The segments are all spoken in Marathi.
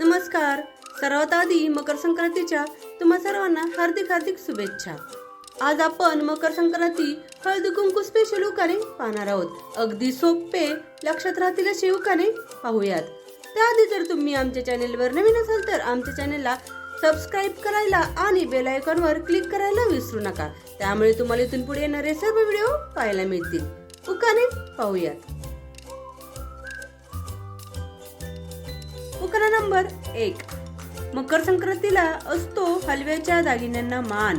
नमस्कार. सर्वात आधी मकर संक्रांतीच्या तुम्हा सर्वांना हार्दिक हार्दिक शुभेच्छा. आज आपण मकर संक्रांती हळदी कुंकू स्पेशल उकाने पाहणार आहोत. अगदी सोपे लक्षात राहतील असे उकाने पाहूयात. त्याआधी जर तुम्ही आमच्या चॅनेलवर नवीन असाल तर आमच्या चॅनेलला सबस्क्राईब करायला आणि बेल आयकॉनवर क्लिक करायला विसरू नका. त्यामुळे तुम्हाला इथून पुढे येणारे सर्व व्हिडिओ पाहायला मिळतील. उकाने पाहूयात. नंबर एक. मकर संक्रांतीला असतो हलव्याच्या दागिन्यांना मान.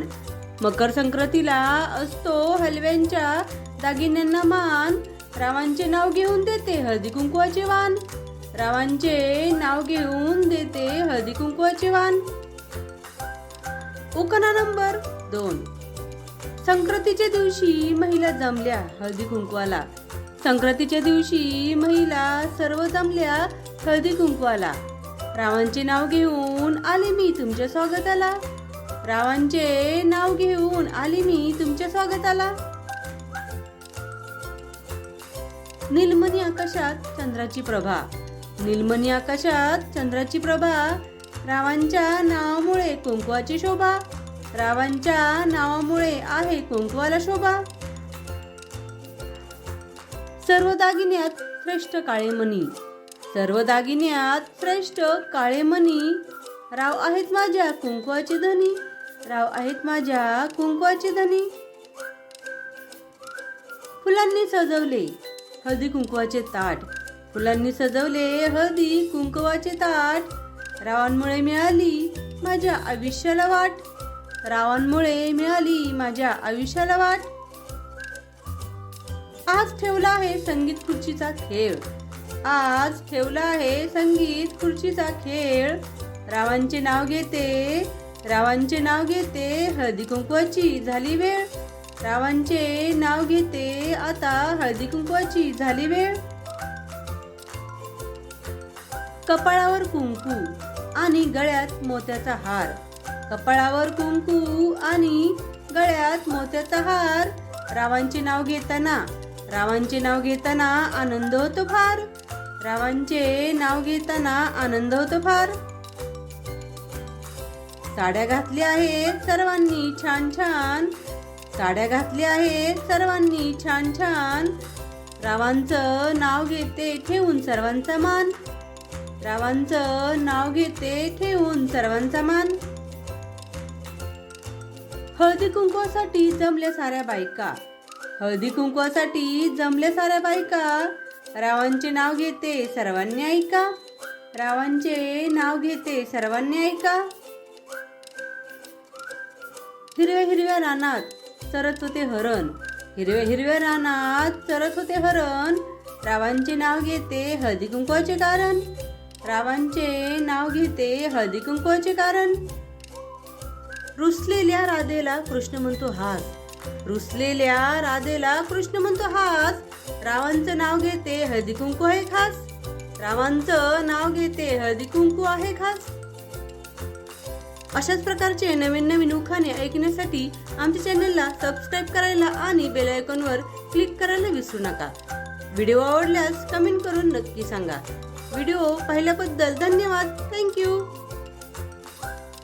मकर संक्रांतीला असतो हलव्यांच्या दागिन्यांना मान. रावांचे नाव घेऊन देते हळदी कुंकवाचे वाण. रावांचे नाव घेऊन देते हळदी कुंकवाचे वाण. उकना नंबर दोन. संक्रांतीच्या दिवशी महिला जमल्या हळदी कुंकवाला. संक्रांतीच्या दिवशी महिला सर्व जमल्या हळदी कुंकवाला. रावांचे नाव घेऊन आले मी तुमच्या स्वागताला. रावांचे नाव घेऊन आले मी तुमच्या स्वागताला. निलमणी आकाशात चंद्राची प्रभा. निलमणी आकाशात चंद्राची प्रभा. रावांच्या नावामुळे कुंकवाची शोभा. रावांच्या नावामुळे आहे कुंकवाला शोभा. सर्व दागिन्यात श्रेष्ठ काळे मणी. सर्व दागिन्यात श्रेष्ठ काळे मणी. राव आहेत माझ्या कुंकवाचे धनी. राव आहेत माझ्या कुंकवाची धनी. फुलांनी सजवले हळदी कुंकवाचे ताट. फुलांनी सजवले हळदी कुंकवाचे ताट. रावांमुळे मिळाली माझ्या आयुष्याला वाट. रावांमुळे मिळाली माझ्या आयुष्याला वाट. आज ठेवला आहे संगीत खुर्चीचा खेळ. आज ठेवला आहे संगीत खुर्चीचा खेळ. रावांचे नाव घेते रावांचे नाव घेते हळदी कुंकवाची झाली वेळ. रावांचे नाव घेते आता हळदी कुंकवाची झाली वेळ. कपाळावर कुंकू आणि गळ्यात मोत्याचा हार. कपाळावर कुंकू आणि गळ्यात मोत्याचा हार. रावांचे नाव घेताना रावांचे नाव घेताना आनंद होतो फार. रावांचे नाव घेताना आनंद होतो फार. साड्या घातल्या आहेत सर्वांनी छान छान. साड्या घातल्या आहेत सर्वांनी छान छान. रावांचं नाव घेते ठेवून सर्वांचा मान. रावांचं नाव घेते ठेवून सर्वांचा मान. हळदी कुंकवासाठी जमल्या साऱ्या बायका. हळदी कुंकवासाठी जमल्या साऱ्या बायका. रावांचे नाव घेते सर्वांनी ऐका. रावांचे नाव घेते सर्वांनी ऐका. हिरव्या हिरव्या रानात चरत होते हरण. हिरव्या हिरव्या रानात चरत होते हरण. रावांचे नाव घेते हळदी कुंकवाचे कारण. रावांचे नाव घेते हळदी कुंकवाचे कारण. रुसलेल्या राधेला कृष्ण म्हणतो हात. रुसलेल्या राधेला कृष्ण म्हणतो हात. रावांचं नाव घेते हळदी कुंकू आहे खास. रावांचं नाव घेते हळदी कुंकू आहे खास. अशाच प्रकारचे नवीन नवीन उखाणे ऐकण्यासाठी आमच्या चॅनलला सबस्क्राईब करायला आणि बेल आयकॉनवर क्लिक करायला विसरू नका. व्हिडिओ आवडल्यास कमेंट करून नक्की सांगा. व्हिडिओ पाहिल्याबद्दल धन्यवाद. थँक्यू.